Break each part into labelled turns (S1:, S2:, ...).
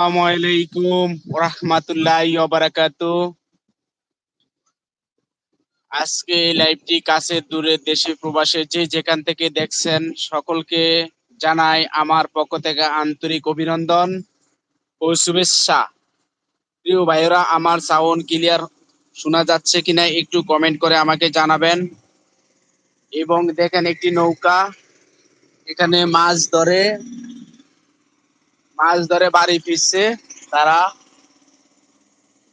S1: আলাইকুম রহমাতুল্লাহি বারাকাতু আজকে এই লাইভটি কাছে দূরে দেশে প্রবাসে যে যেখান থেকে দেখছেন সকলকে জানাই আমার পক্ষ থেকে আন্তরিক অভিনন্দন ও শুভেচ্ছা। প্রিয় ভাইয়েরা, আমার সাউন্ড ক্লিয়ার শোনা যাচ্ছে কিনা একটু কমেন্ট করে আমাকে জানাবেন। এবং দেখেন একটি নৌকা, এখানে মাছ ধরে। মাছ ধরে বাড়ি ফিরছে, তারা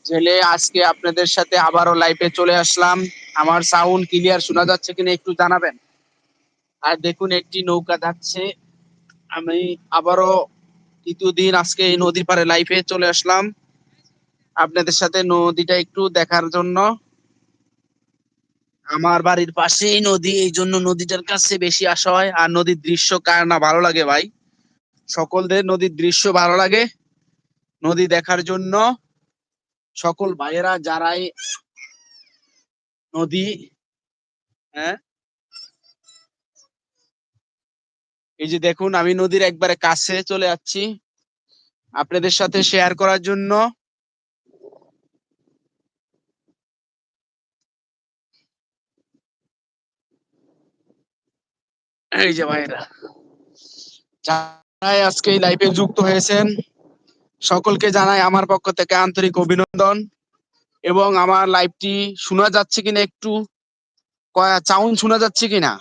S1: জেলে। আজকে আপনাদের সাথে আবারও লাইভে চলে আসলাম। আমার সাউন্ড ক্লিয়ার শোনা যাচ্ছে কিনা একটু জানাবেন? আর দেখুন, একটি নৌকা যাচ্ছে। আমি আবারও তৃতীয় দিন আজকে এই নদীর পারে লাইভে চলে আসলাম। আপনাদের সাথে নদীটা একটু দেখার জন্য। আমার বাড়ির পাশেই নদী, এই জন্য নদীটার কাছে বেশি আসা হয়। আর নদীর দৃশ্য কার না ভালো লাগে ভাই। সকলদের নদীর দৃশ্য ভালো লাগে। নদী দেখার জন্য সকল ভাইয়েরা যারাই নদী হ্যাঁ? এই যে দেখুন, আমি নদীর একবারে কাছে চলে যাচ্ছি। আপনাদের সাথে শেয়ার করার জন্য। এই যে ভাইরা যারাই আজকে এই লাইভে যুক্ত হয়েছেন। সকলকে জানাই আমার পক্ষ থেকে আন্তরিক অভিনন্দন এবং আমার লাইভটি শোনা যাচ্ছে কিনা একটু চাউন শোনা যাচ্ছে কিনা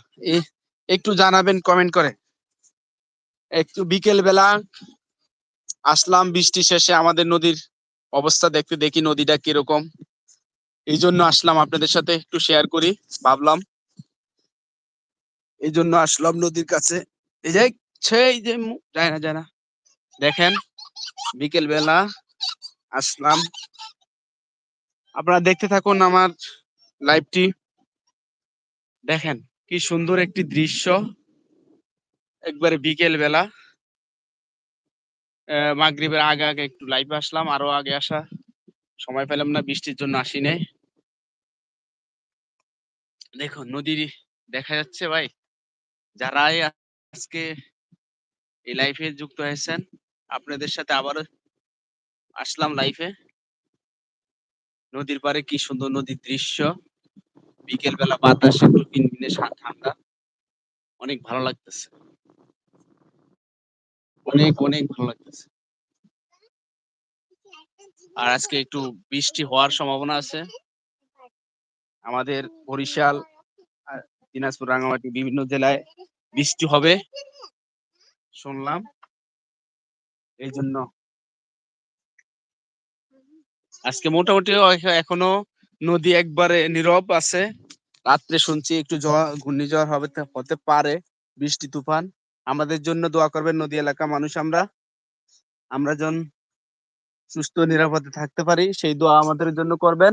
S1: একটু জানাবেন কমেন্ট করে। একটু বিকেল বেলা আসলাম, বৃষ্টি শেষে আমাদের নদীর অবস্থা দেখতে দেখি নদীটা কীরকম। এই জন্য আসলাম আপনাদের সাথে একটু শেয়ার করি, ভাবলাম। এই জন্য আসলাম নদীর কাছে। এই যে এই যে যায় না যায় না। দেখেন বিকেল বেলা আসলাম। আপনারা দেখতে থাকুন আমার লাইভটি। দেখেন, কি সুন্দর একটি দৃশ্য। একবারে বিকেল বেলা মাগরীবের আগে আগে একটু লাইভে আসলাম, আরও আগে আসা। সময় পেলাম না, বৃষ্টির জন্য আসি নাই দেখুন, নদীর দেখা যাচ্ছে ভাই। যারাই আজকে এই লাইফে যুক্ত হয়েছেন। আপনাদের সাথে আবারও আসলাম লাইফে নদীর পারে কি সুন্দর নদীর দৃশ্য। বিকেল বেলা বাতাস, একটু কিনকিনে ঠান্ডা। অনেক ভালো লাগতেছে। অনেক অনেক ভালো লাগতেছে। আর আজকে একটু বৃষ্টি হওয়ার সম্ভাবনা আছে। আমাদের বরিশাল দিনাজপুর রাঙামাটি বিভিন্ন জেলায় বৃষ্টি হবে। শুনলাম। এই জন্য আজকে মোটামুটি এখনও নদী একবারে নীরব আছে। রাত্রে শুনছি একটু ঘূর্ণিঝড় হবে হতে পারে বৃষ্টি, তুফান। আমাদের জন্য দোয়া করবেন নদী এলাকা মানুষ আমরা। আমরা যেন সুস্থ, নিরাপদে থাকতে পারি। সেই দোয়া আমাদের জন্য করবেন।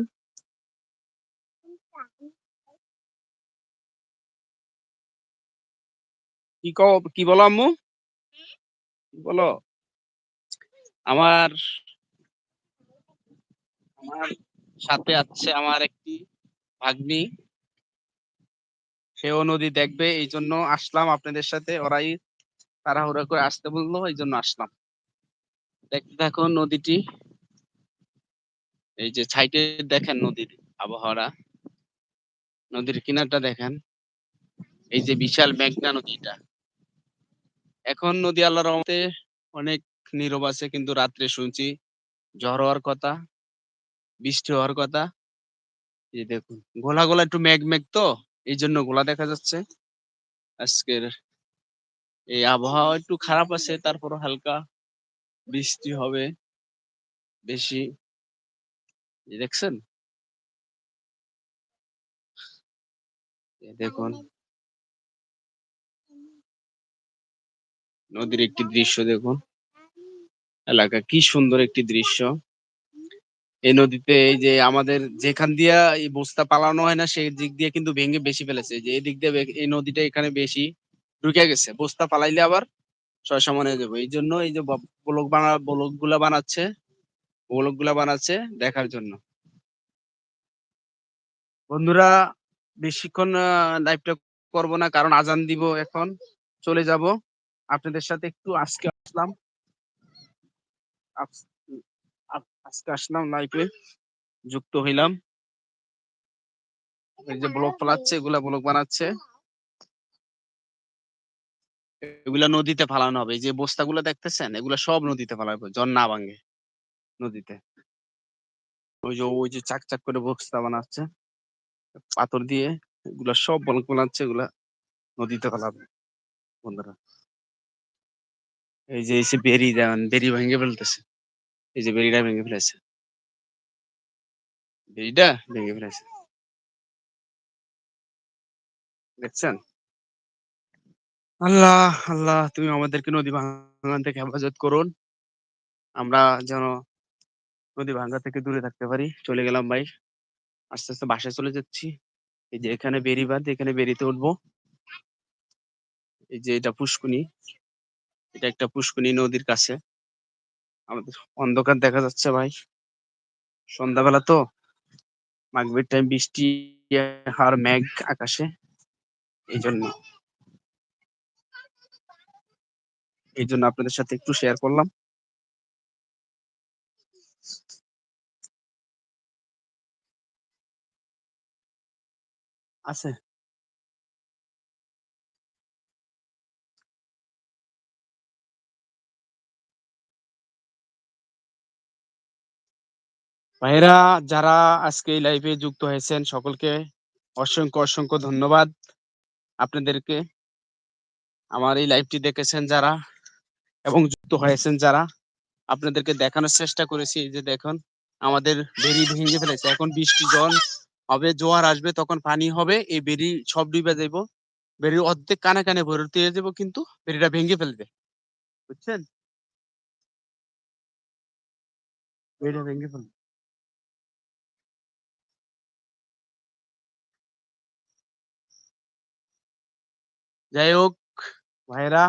S1: কি কি বলো আম্মু? বলো? আমার আমার সাথে আছে আমার একটি ভাগ্নি। সেও নদী দেখবে এই জন্য আসলাম আপনাদের সাথে। ওরাই তাড়াহুড়া করে আসতে বলল এই জন্য আসলাম। দেখতে থাকুন নদীটি। এই যে সাইটে দেখেন নদীর আবহাওয়া নদীর কিনারটা দেখেন। এই যে বিশাল মেঘনা নদীটা। এখন নদী আল্লাহর রহমতে অনেক নীরব আছে কিন্তু রাত্রে শুনছি ঝড় হওয়ার কথা, বৃষ্টি হওয়ার কথা। এই দেখুন, গোলা গোলা একটু মেঘ মেঘ তো এই জন্য গোলা দেখা যাচ্ছে। আজকের এই আবহাওয়া একটু খারাপ আছে তারপর হালকা বৃষ্টি হবে বেশি। দেখছেন? দেখুন নদীর একটি দৃশ্য দেখুন। এলাকা কি সুন্দর একটি দৃশ্য। এই নদীতে এই যে আমাদের যেখান দিয়া এই বস্তা পালানো হয় না, সেই দিক দিয়ে কিন্তু ভেঙে বেশি ফেলেছে। যে এই দিক দিয়ে এই নদীটা এখানে বেশি ঢুকে গেছে। বস্তা পালাইলে আবার সমান হয়ে যাবে। এই জন্য এই যে ব্লক বানা ব্লকগুলা বানাচ্ছে ব্লকগুলা বানাচ্ছে দেখার জন্য। বন্ধুরা, বেশিক্ষণ লাইভটা করব না, কারণ আজান দিব এখন। চলে যাব। আপনাদের সাথে একটু আজকে আসলাম। আজ- আজকে আসলাম লাইভে যুক্ত হইলাম। এই যে ব্লগ বানাচ্ছে, এগুলা ব্লগ বানাচ্ছে। এগুলা নদীতে ফালানো হবে। যে বস্তাগুলো দেখতেছেন, এগুলা সব নদীতে ফালাবে জন না ভাঙে নদীতে। ওই যে ওই যে চাক চাক করে বস্তা বানাচ্ছে। পাথর দিয়ে এগুলা সব ব্লগ বানাচ্ছে, এগুলা নদীতে ফেলাবে। বন্ধুরা। এই যে এসে বেরি দেন বেরি ভেঙে ফেলতেছে। এই যে বেরিটা ভেঙে ফেলেছে। বেরিটা ভেঙে ফেলেছে। দেখছেন? আল্লাহ আল্লাহ, তুমি আমাদেরকে নদী ভাঙান থেকে হেফাজত করুন। আমরা যেন নদী ভাঙ্গা থেকে দূরে থাকতে পারি। চলে গেলাম ভাই। আস্তে আস্তে বাসায় চলে যাচ্ছি। এই যে এখানে বেরি বাঁধ, এখানে বেরিতে উঠবো। এই যে এটা পুষ্কুনি এটা একটা পুষ্কুনি নদীর কাছে। আমাদের অন্ধকার দেখা যাচ্ছে ভাই। সন্ধ্যাবেলা তো মাগরিবের টাইম বৃষ্টি, আর মেঘ আকাশে। এই জন্য এই জন্য আপনাদের সাথে একটু শেয়ার করলাম। আছে। ভাইরা যারা আজকে এই লাইভে যুক্ত হয়েছেন, সকলকে অসংখ্য অসংখ্য ধন্যবাদ আপনাদেরকে। আমার এই লাইভটি দেখেছেন যারা এবং যুক্ত হয়েছেন যারা, আপনাদেরকে দেখানোর চেষ্টা করেছি। যে দেখুন, আমাদের বেরি ভেঙে ফেলেছে। এখন বৃষ্টি জল হবে, জোয়ার আসবে, তখন পানি হবে, এই বেরি সব ডুবে যাইব। বেরির অর্ধেক কানে কানে ভর্তি যাব কিন্তু বেরিটা ভেঙে ফেলবে। বুঝছেন? বেরিটা ভেঙে ফেলবে। যাই হোক ভাইরা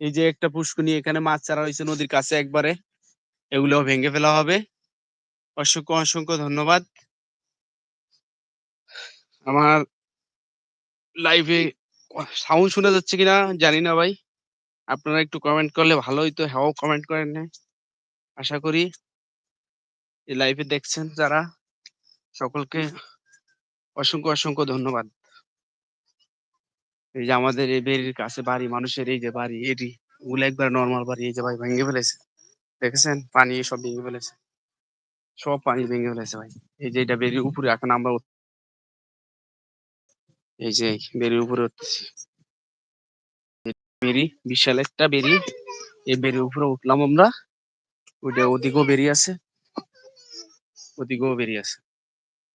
S1: এই যে একটা পুষ্কনি এখানে মাছ চারা হয়েছে নদীর কাছে একবারে এগুলো ভেঙে ফেলা হবে। অসংখ্য অসংখ্য ধন্যবাদ। আমার লাইভে সাউন্ড শোনা যাচ্ছে কিনা জানি না ভাই। আপনারা একটু কমেন্ট করলে ভালো হইতো হ্যাঁ কমেন্ট করেন না আশা করি এই লাইভে দেখছেন যারা, সকলকে অসংখ্য অসংখ্য ধন্যবাদ। এই যে আমাদের এই বেরির কাছে বাড়ি, মানুষের এই যে বাড়ি, এটি ওগুলো একবার নর্মাল বাড়ি, এই যে ভাই ভেঙে ফেলেছে। দেখেছেন? পানি সব ভেঙে ফেলেছে। সব পানি ভেঙে ফেলেছে ভাই। এই যে এটা বেরির উপরে, এখন আমরা এই যে বেরির উপরে উঠতেছি। বেরি, বিশাল একটা বেরি। এই বেরির উপরে উঠলাম আমরা। ওইটা ওদিকেও বেরিয়ে আছে। ওদিকেও বেরিয়ে আছে।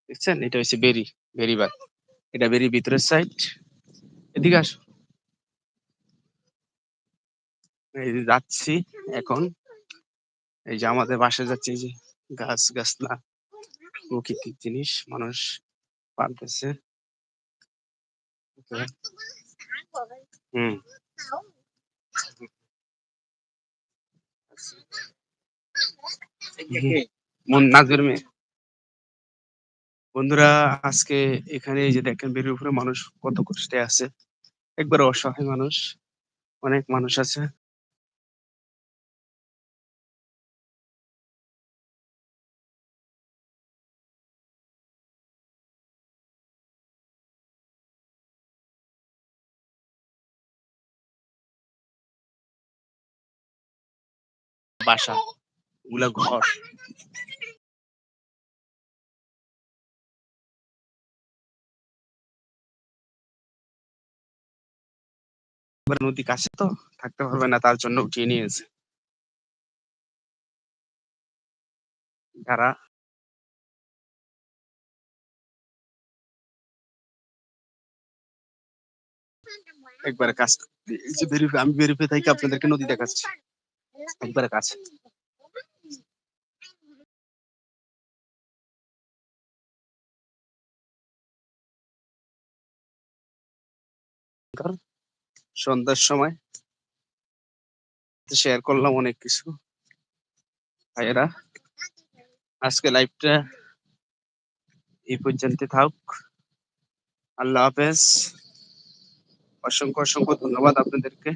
S1: দেখছেন? এটা হচ্ছে বেরি বেরিবাদ এটা বেরি ভিতরের সাইড এদিকে আসো। এই যে যাচ্ছি এখন। এই যে আমাদের বাসায় যাচ্ছে এই যে গাছ গাছলা প্রকৃতিক জিনিস মানুষ পালতেছে। হুম। মন নাজের মেয়ে। বন্ধুরা, আজকে এখানে যে দেখেন বেরির উপরে মানুষ কত কষ্টে আছে। একবার অসহায় মানুষ, অনেক মানুষ আছে। বাসা ওগুলা ঘর। এবার নদী কাছে তো থাকতে পারবে না, তার জন্য উঠিয়ে নিয়েছে যারা একবারে এই যে বেরিয়ে আমি বেরিয়ে থাকি আপনাদেরকে নদী দেখাচ্ছি। একবারে কাছে। সন্ধ্যার সময়। শেয়ার করলাম অনেক কিছু। ভাইয়েরা, আজকে লাইভটা এই পর্যন্ত থাক। আল্লাহ হাফেজ। অসংখ্য অসংখ্য ধন্যবাদ আপনাদেরকে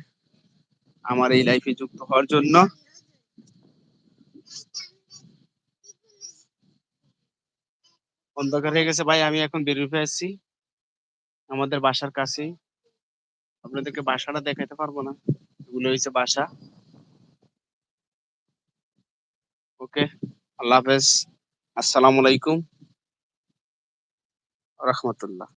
S1: আমার এই লাইফে যুক্ত হওয়ার জন্য। অন্ধকার হয়ে গেছে ভাই, আমি এখন বের হয়ে আসছি আমাদের বাসার কাছেই। আপনাদেরকে বাসাটা দেখাতে পারব না। এগুলো হয়েছে বাসা। ওকে আল্লাহ হাফেজ। আসসালামু আলাইকুম। রহমতুল্লাহ।